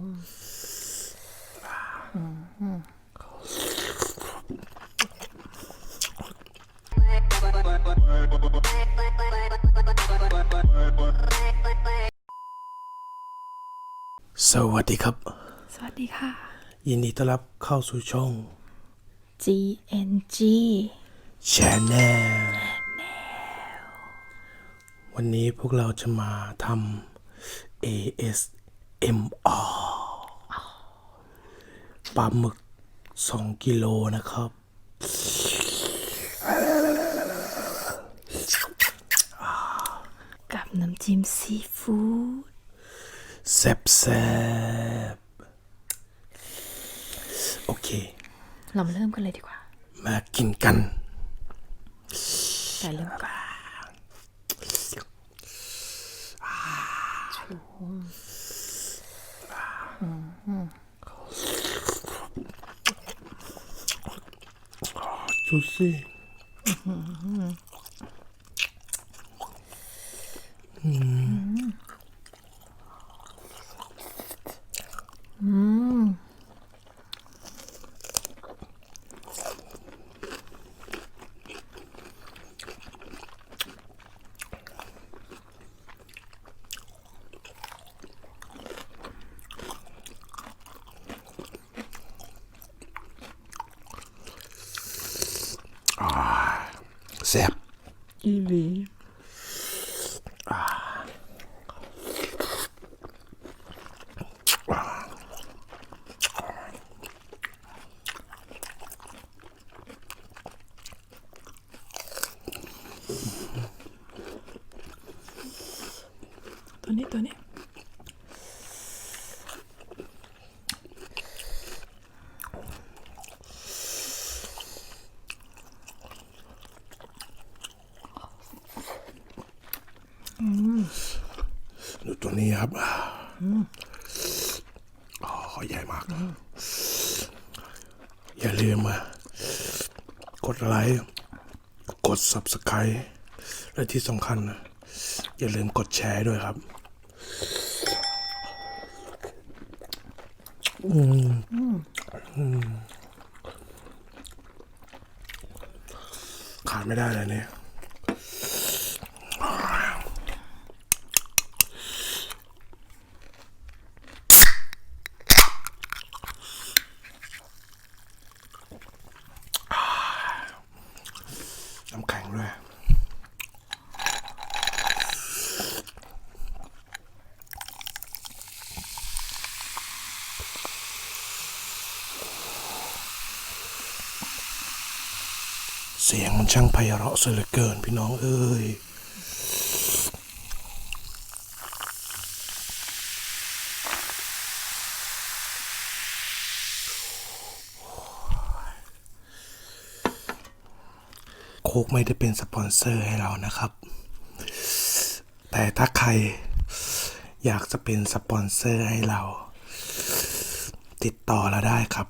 สวัสดีครับ สวัสดีค่ะ ยินดีต้อนรับเข้าสู่ช่อง GNG Channel วันนี้พวกเราจะมาทำ ASMR ปลาหมึก2กิโลนะครับ กับน้ำจิ้มซีฟู้ดแซ่บแซ่บโอเค เรามาเริ่มกันเลยดีกว่า มากินกัน แต่เริ่มก่อน ดูสิแ 1위. 아. 음. 떠니 떠니. ดูตัวนี้ครับอ๋อใหญ่มาก อย่าลืมมากดไลค์ กด Subscribe และที่สำคัญนะอย่าลืมกดแชร์ด้วยครับขาดไม่ได้เลยเนี่ย เสียงมันช่างไพเราะเสียเหลือเกินพี่น้องเอ้ยโคกไม่ได้เป็นสปอนเซอร์ให้เรานะครับ แต่ถ้าใครอยากจะเป็นสปอนเซอร์ให้เรา ติดต่อเราได้ครับ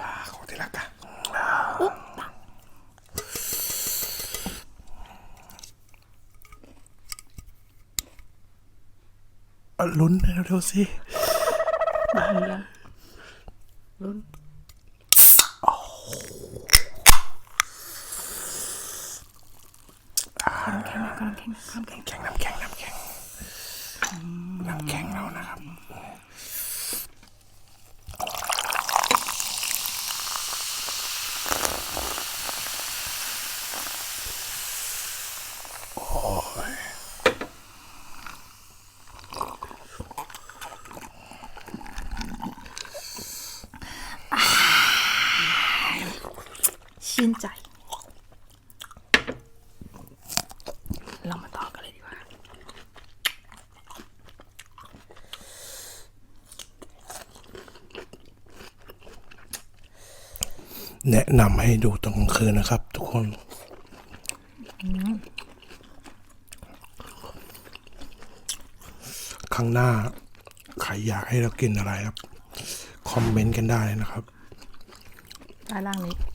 อ่าขอทีละกันอะ ลุ้นเร็วๆสิมาหรือยังลุ้นน้ำแข็งนะน้ำแข็งน้ำแข็งแข็งน้ำแข็งน้ำแข็งน้ำแข็งเรานะครับ ชื่นใจ เรามาต่อกันเลยดีกว่า แนะนำให้ดูตอนกลางคืนนะครับ ทุกคน ข้างหน้า ใครอยากให้เรากินอะไรครับ คอมเมนต์กันได้นะครับใต้ล่างนี้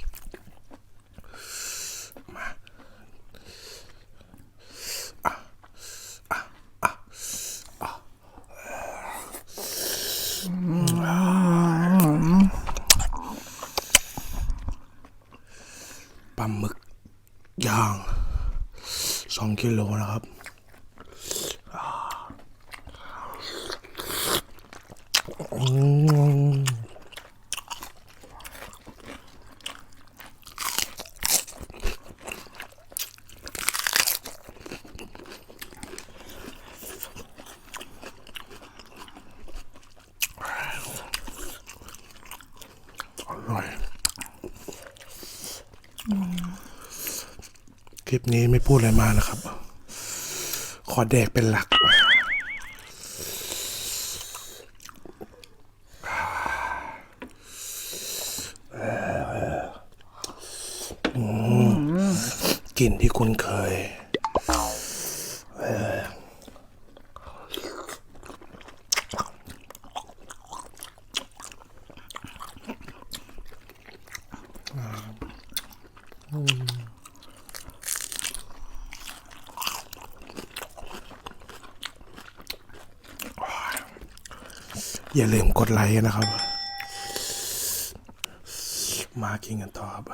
ปลาหมึกย่างสองกิโลนะครับ คลิปนี้ไม่พูดอะไรมานะครับ ขอแดกเป็นหลัก กลิ่นที่คุณเคย อ ย่าลืมกดไลค์นะครับ มากินกันต่อครับ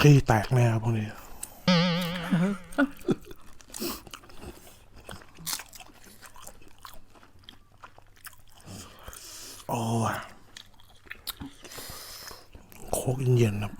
ขี้แตกแน่ครับพวกนี้ โอ้ยโคกเย็นๆครับ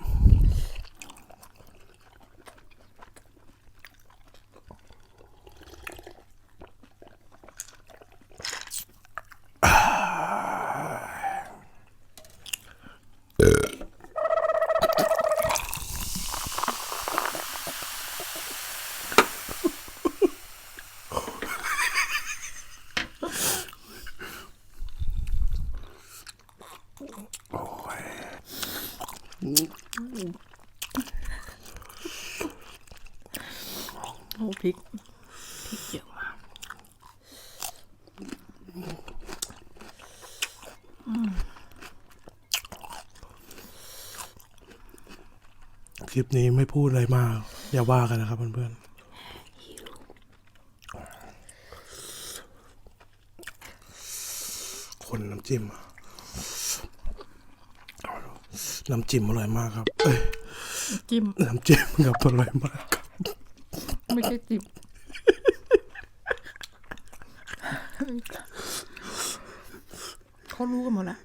ริกพริกเยอะมากคลิปนี้ไม่พูดอะไรมาก อย่าว่ากันนะครับเพื่อนๆคนน้ำจิ้มอะน้ำจิ้มอร่อยมากครับ เอ้ย จิ้ม น้ำจิ้มครับอร่อยมาก ครับไม่ใช่จิ้มเขารู้กันหมดแล้ว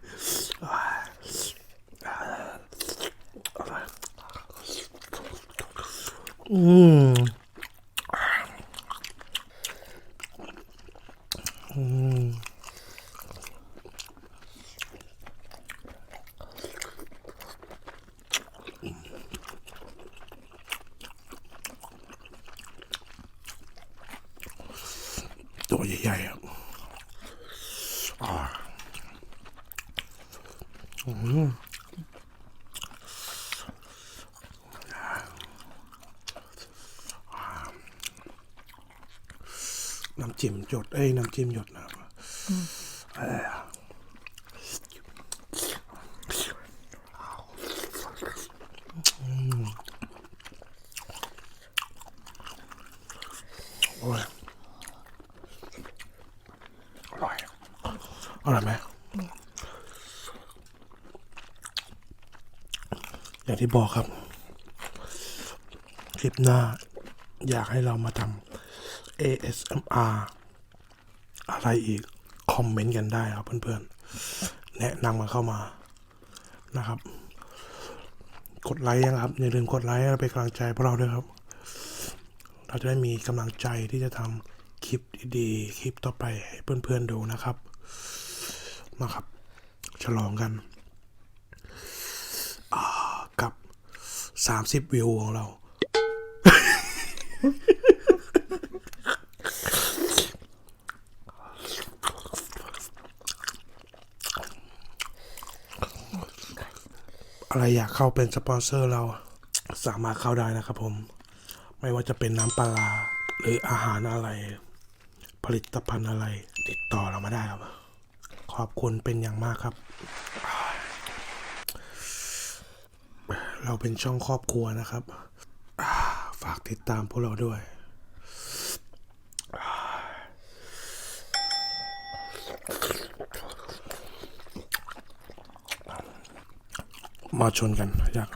อืมอืม ตัวใหญ่ๆครับอ่าอืมน้ำจิ้มหยด เอ้ย น้ำจิ้มหยดนะครับเอ้ยอืมโอ้ยอร่อย อร่อยไหมอย่างที่บอกครับ คลิปหน้า อยากให้เรามาทำ ASMR อะไรอีก คอมเมนต์กันได้ครับเพื่อนๆ แนะนำมาเข้ามานะครับ กดไลค์ยังครับ อย่าลืมกดไลค์เป็นกำลังใจพวกเราด้วยครับ เราจะได้มีกำลังใจที่จะทำคลิปดีๆ คลิปต่อไปให้เพื่อนๆดูนะครับ นะครับ ฉลองกันกับ 30 วิวของเรา อะไรอยากเข้าเป็นสปอนเซอร์เราสามารถเข้าได้นะครับผม ไม่ว่าจะเป็นน้ำปลา หรืออาหารอะไร ผลิตภัณฑ์อะไร ติดต่อเรามาได้ครับ อบคุณเป็นอย่างมากครับ เราเป็นช่องครอบครัวนะครับ ฝากติดตามพวกเราด้วยมาชนกันอยาก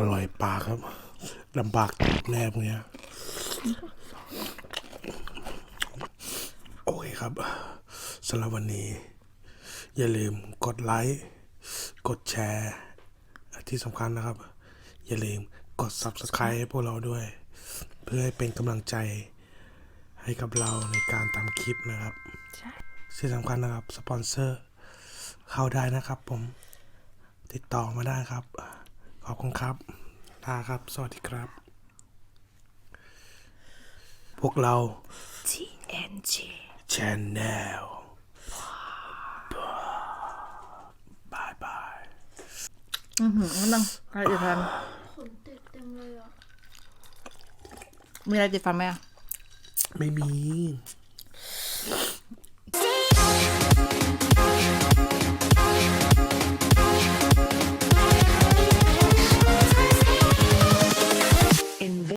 อร่อยปากครับลำบากแนบเงี้ยโอเคครับสำหรับวันนี้ อย่าลืมกดไลค์ กดแชร์ ที่สำคัญนะครับ อย่าลืมกด Subscribe ให้พวกเราด้วย เพื่อให้เป็นกำลังใจให้กับเราในการทำคลิปนะครับใช่ที่สำคัญนะครับ สปอนเซอร์เข้าได้นะครับผมติดต่อมาได้ครับ ขอบคุณครับลาครับ สวัสดีครับ พวกเรา TNG Channel บายบาย อือหือมันต้องอะไรติดฟันขนติดเต็มเลยอะ มีอะไรติดฟันไหมอะ ไม่มีอ